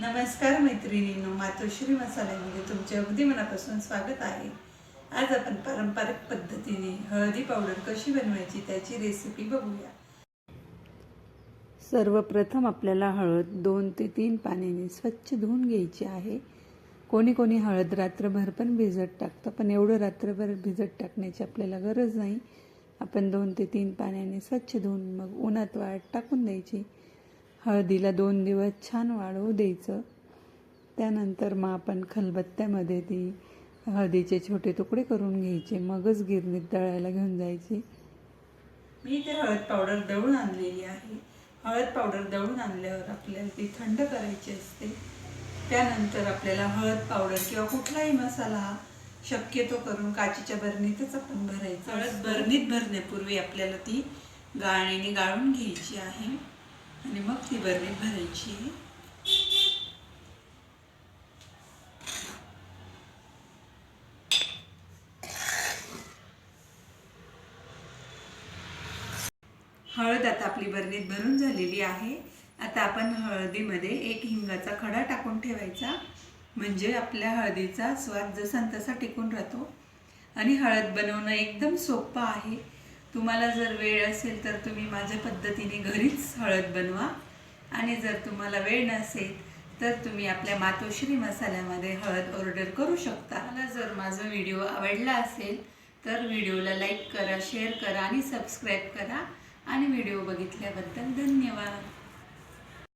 नमस्कार मैत्रिणींनो मातोश्री मसाल्यामध्ये तुमचे अगदी मनापासून स्वागत आहे. आज आपण पारंपरिक पद्धतीने हळदी पावडर कशी बनवायची त्याची रेसिपी बघूया. सर्वप्रथम आपल्याला हळद दोन ते तीन पाण्याने स्वच्छ धुवून घ्यायची आहे. कोणी कोणी हळद रात्रभर पण भिजत टाकतं पण एवढं रात्रभर भिजत टाकण्याची आपल्याला गरज नाही. आपण दोन ते तीन पाण्याने स्वच्छ धुवून मग उन्हात वाळत टाकून द्यायची. हळदीला दोन दिवस छान वाळवू द्यायचं. त्यानंतर मग आपण खलबत्त्यामध्ये ती हळदीचे छोटे तुकडे करून घ्यायचे. मगच गिरणीत दळायला घेऊन जायचे. मी ते हळद पावडर दळून आणलेली आहे. हळद पावडर दळून आणल्यावर आपल्याला ती थंड करायची असते. त्यानंतर आपल्याला हळद पावडर किंवा कुठलाही मसाला हा शक्यतो करून काचेच्या बरणीतच आपण भरायचं हळद बरणीत भरण्यापूर्वी आपल्याला ती गाळणीने गाळून घ्यायची आहे. आणि मग ती बरणीत भरायची. हळद आता आपली बरणीत भरून झालेली आहे. आता आपण हळदीमध्ये एक हिंगाचा खडा टाकून ठेवायचा. म्हणजे आपल्या हळदीचा स्वाद जसा तसा टिकून राहतो. आणि हळद बनवणं एकदम सोपं आहे. तुम्हाला जर वेळ असेल तर तुम्ही माझ्या पद्धतीने घरीच हळद बनवा. आणि जर तुम्हाला वेळ नसेल तर तुम्ही आपल्या मातोश्री मसाल्यामध्ये हळद ऑर्डर करू शकता. मला जर माझा व्हिडिओ आवडला असेल तर व्हिडिओला लाईक करा शेअर करा आणि सबस्क्राईब करा. आणि व्हिडिओ बघितल्याबद्दल धन्यवाद.